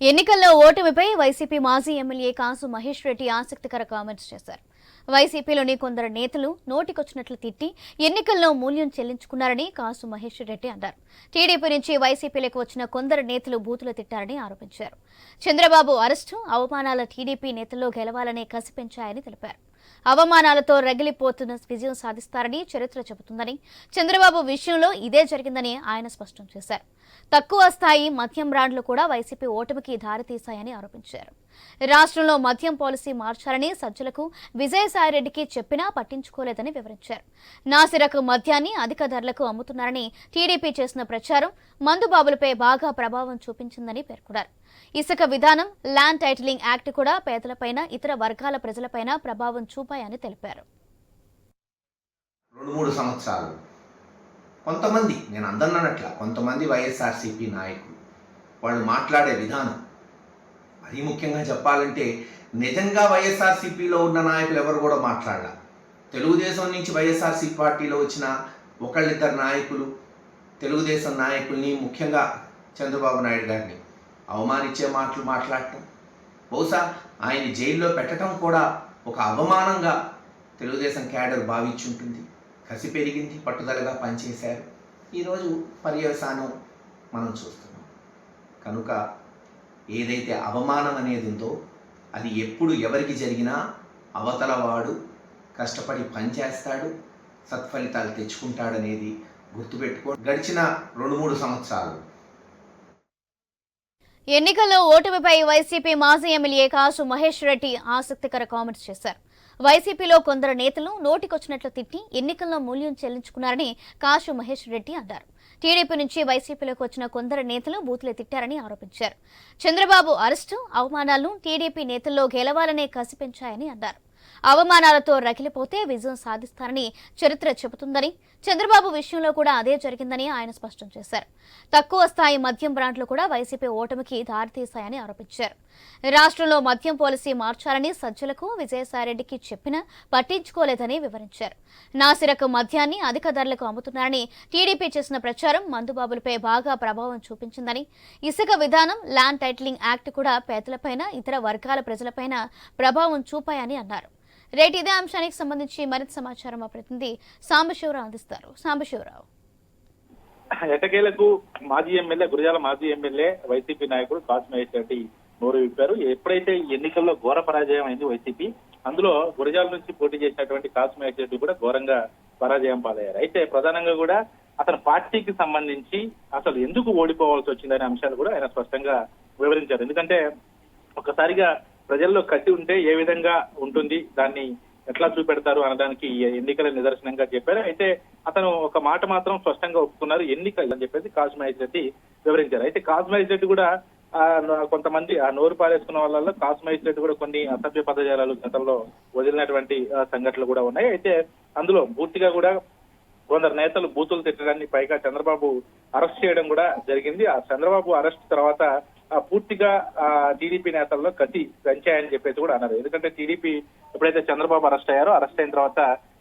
ఎన్నికల్లో ఓటమిపై వైసీపీ మాజీ ఎమ్మెల్యే కాసు మహేష్ రెడ్డి ఆసక్తికర కామెంట్స్ చేశారు. వైసీపీలోని కొందరు నేతలు నోటికొచ్చినట్లు తిట్టి ఎన్నికల్లో మూల్యం చెల్లించుకున్నారని కాసు మహేష్ రెడ్డి అన్నారు. టీడీపీ నుంచి వైసీపీలోకి వచ్చిన కొందరు నేతలు బూతులు తిట్టారని ఆరోపించారు. చంద్రబాబు అరెస్టు అవమానాల టీడీపీ నేతల్లో గెలవాలనే కసి పెంచాయని తెలిపారు. అవమానాలతో రగిలిపోతున్న విజయం సాధిస్తారని చరిత్ర చెబుతుందని చంద్రబాబు విషయంలో ఇదే జరిగిందని ఆయన స్పష్టం చేశారు. తక్కువ స్థాయి మద్యం బ్రాండ్లు కూడా వైసీపీ ఓటమికి దారితీశాయని ఆరోపించారు. రాష్ట్రంలో మద్యం పాలసీ మార్చాలని సజ్జలకు విజయసాయిరెడ్డికి చెప్పినా పట్టించుకోలేదని వివరించారు. నాసిరకం మద్యాన్ని అధిక ధరలకు అమ్ముతున్నారని టీడీపీ చేసిన ప్రచారం మందుబాబులపై బాగా ప్రభావం చూపించిందని పేర్కొన్నారు. ఇసుక విధానం ల్యాండ్ టైటిలింగ్ యాక్ట్ కూడా పేదలపైన ఇతర వర్గాల ప్రజలపైన ప్రభావం చూపాయని తెలిపారు. రెండు మూడు సంవత్సరాలు కొంతమంది నేను అందన్నట్ల కొంతమంది వైఎస్ఆర్సీపీ నాయకులు వాళ్ళు మాట్లాడే విధానం. మరీ ముఖ్యంగా చెప్పాలంటే నిజంగా వైఎస్ఆర్సీపీలో ఉన్న నాయకులు ఎవరు కూడా మాట్లాడాల. తెలుగుదేశం నుంచి వైఎస్ఆర్సీ పార్టీలో వచ్చిన ఒకళ్ళిద్దరు నాయకులు తెలుగుదేశం నాయకుల్ని ముఖ్యంగా చంద్రబాబు నాయుడు గారిని అవమానించే మాటలు మాట్లాడటం. బహుశా ఆయన జైల్లో పెట్టడం కూడా ఒక అవమానంగా తెలుగుదేశం క్యాడర్ భావించుంటుంది. కసి పెరిగింది పట్టుదలగా పనిచేశారు. ఈరోజు పర్యవసానం మనం చూస్తున్నాం. కనుక ఏదైతే అవమానం అనేది ఉందో అది ఎప్పుడు ఎవరికి జరిగినా అవతలవాడు కష్టపడి పనిచేస్తాడు సత్ఫలితాలు తెచ్చుకుంటాడనేది గుర్తుపెట్టుకో గడిచిన రెండు మూడు సంవత్సరాలు. ఎన్నికల్లో ఓటమిపై వైసీపీ మాజీ ఎమ్మెల్యే కాసు మహేష్ రెడ్డి ఆసక్తికర కామెంట్స్ చేశారు. వైసీపీలో కొందరు నేతలు నోటికొచ్చినట్లు తిట్టి ఎన్నికల్లో మూల్యం చెల్లించుకున్నారని కాశు మహేష్ రెడ్డి అన్నారు. టీడీపీ నుంచి వైసీపీలోకి వచ్చిన కొందరు నేతలు బూతులు తిట్టారని ఆరోపించారు. చంద్రబాబు అరెస్టు అవమానాలు టీడీపీ నేతల్లో గెలవాలనే కసి పెంచాయని అన్నారు. అవమానాలతో రగిలిపోతే విజయం సాధిస్తారని చరిత్ర చెబుతుందని చంద్రబాబు విషయంలో కూడా అదే జరిగిందని ఆయన స్పష్టం చేశారు. తక్కువ స్థాయి మద్యం బ్రాండ్లు కూడా వైసీపీ ఓటమికి దారితీశాయని ఆరోపించారు. రాష్ట్రంలో మద్యం పాలసీ మార్చాలని సజ్జలకు విజయసాయిరెడ్డికి చెప్పినా పట్టించుకోలేదని వివరించారు. నాసిరకం మద్యాన్ని అధిక ధరలకు అమ్ముతున్నారని టీడీపీ చేసిన ప్రచారం మందుబాబులపై బాగా ప్రభావం చూపించిందని ఇసుక విధానం ల్యాండ్ టైటిలింగ్ యాక్ట్ కూడా పేదలపైన ఇతర వర్గాల ప్రజలపైన ప్రభావం చూపాయని అన్నారు. రేటు ఇదే అంశానికి సంబంధించి మరింత సమాచారం మా ప్రతినిధి సాంబశివరావు అందిస్తారు. సాంబశివరావు. ఎటకేలకు మాజీ ఎమ్మెల్యే గురజాల మాజీ ఎమ్మెల్యే వైసీపీ నాయకుడు కాసిమహేష్ రెడ్డి నోరు విప్పారు. ఎప్పుడైతే ఈ ఎన్నికల్లో ఘోర పరాజయం అయింది వైసీపీ అందులో గురజాల నుంచి పోటీ చేసినటువంటి కాసిమహేష్ రెడ్డి కూడా ఘోరంగా పరాజయం పాలయ్యారు. అయితే ప్రధానంగా కూడా అతని పార్టీకి సంబంధించి అసలు ఎందుకు ఓడిపోవాల్సి వచ్చిందనే అంశాలు కూడా ఆయన స్పష్టంగా వివరించారు. ఎందుకంటే ఒక్కసారిగా ప్రజల్లో కసి ఉంటే ఏ విధంగా ఉంటుంది దాన్ని ఎట్లా చూపెడతారు అనడానికి ఎన్నికల నిదర్శనంగా చెప్పారు. అయితే అతను ఒక మాట మాత్రం స్పష్టంగా ఒప్పుకున్నారు ఎన్నికలు అని చెప్పేసి కాసుమహేష్ రెడ్డి వివరించారు. అయితే కాసుమహేష్ రెడ్డి కూడా ఆ, కొంతమంది ఆ నోరు పారేసుకున్న వాళ్ళలో కాసుమహేష్ రెడ్డి కూడా కొన్ని అసభ్య పదజాలాలు గతంలో వదిలినటువంటి సంఘటనలు కూడా ఉన్నాయి. అయితే అందులో పూర్తిగా కూడా కొందరు నేతలు బూతులు తిట్టడాన్ని పైగా చంద్రబాబు అరెస్ట్ చేయడం కూడా జరిగింది. ఆ చంద్రబాబు అరెస్ట్ తర్వాత పూర్తిగా ఆ టీడీపీ నేతల్లో కసి పెంచాయని చెప్పేసి కూడా అన్నారు. ఎందుకంటే టీడీపీ ఎప్పుడైతే చంద్రబాబు అరెస్ట్ అయ్యారో అరెస్ట్ అయిన తర్వాత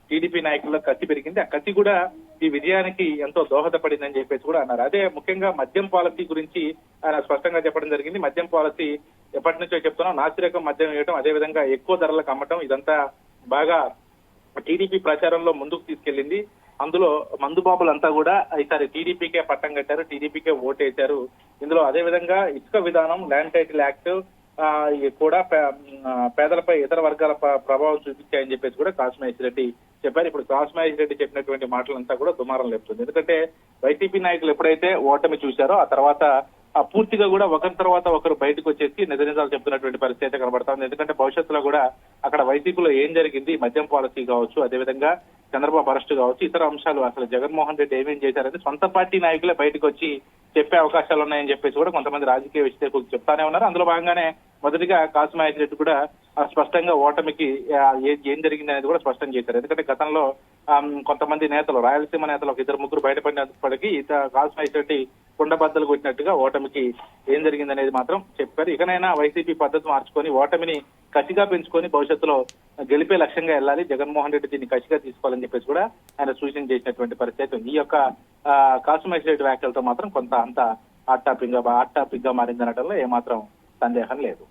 టీడీపీ నాయకుల్లో కత్తి పెరిగింది. ఆ కత్తి కూడా ఈ విజయానికి ఎంతో దోహదపడిందని చెప్పేసి కూడా అన్నారు. అదే ముఖ్యంగా మద్యం పాలసీ గురించి ఆయన స్పష్టంగా చెప్పడం జరిగింది. మద్యం పాలసీ ఎప్పటి నుంచో చెప్తున్నాం. నాసిరకం మద్యం వేయడం అదే విధంగా ఎక్కువ ధరలకు అమ్మటం ఇదంతా బాగా టీడీపీ ప్రచారంలో ముందుకు తీసుకెళ్ళింది అందులో మందుబాబులంతా కూడా ఈసారి టీడీపీకే పట్టం కట్టారు. టీడీపీకే ఓటేశారు. ఇందులో అదే విధంగా ఇసుక విధానం ల్యాండ్ టైటిల్ యాక్ట్ ఆ, కూడా పే- పేదలపై ఇతర వర్గాల ప్రభావం చూపించాయని చెప్పేసి కూడా కాసుమహేష్ రెడ్డి చెప్పారు. ఇప్పుడు కాసుమహేష్ రెడ్డి చెప్పినటువంటి మాటలంతా కూడా దుమారం లేపుతుంది. ఎందుకంటే వైసీపీ నాయకులు ఎప్పుడైతే ఓటమి చూశారో ఆ తర్వాత పూర్తిగా కూడా ఒకరి తర్వాత ఒకరు బయటకు వచ్చేసి నిజ నిజాలు చెప్తున్నటువంటి పరిస్థితి అయితే కనబడుతుంది. ఎందుకంటే భవిష్యత్తులో కూడా అక్కడ వైసీపీలో ఏం జరిగింది? మద్యం పాలసీ కావచ్చు అదేవిధంగా చంద్రబాబు అరెస్ట్ కావచ్చు ఇతర అంశాలు అసలు జగన్మోహన్ రెడ్డి ఏమేం చేశారని సొంత పార్టీ నాయకులే బయటకు వచ్చి చెప్పే అవకాశాలు ఉన్నాయని చెప్పేసి కూడా కొంతమంది రాజకీయ విశ్లేషకులు చెప్తానే ఉన్నారు. అందులో భాగంగానే మొదటిగా కాసుమహేష్ రెడ్డి కూడా స్పష్టంగా ఓటమికి ఏం జరిగింది అనేది కూడా స్పష్టం చేశారు. ఎందుకంటే గతంలో కొంతమంది నేతలు రాయలసీమ నేతలు ఒక ఇద్దరు ముగ్గురు బయటపడినప్పటికీ ఇత కాసుమహేష్ రెడ్డి కుండబద్దలు కొట్టినట్టుగా ఓటమికి ఏం జరిగిందనేది మాత్రం చెప్పారు. ఇకనైనా వైసీపీ పద్ధతి మార్చుకొని ఓటమిని కసిగా పెంచుకొని భవిష్యత్తులో గెలిపే లక్ష్యంగా వెళ్ళాలి. జగన్మోహన్ రెడ్డి దీన్ని కసిగా తీసుకోవాలని చెప్పేసి కూడా ఆయన సూచన చేసినటువంటి పరిస్థితి ఈ యొక్క కాసుమహేష్ రెడ్డి వ్యాఖ్యలతో మాత్రం కొంత అంత హాట్ టాపిక్గా హాట్ టాపిక్గా మారిందనడంలో ఏమాత్రం సందేహం లేదు.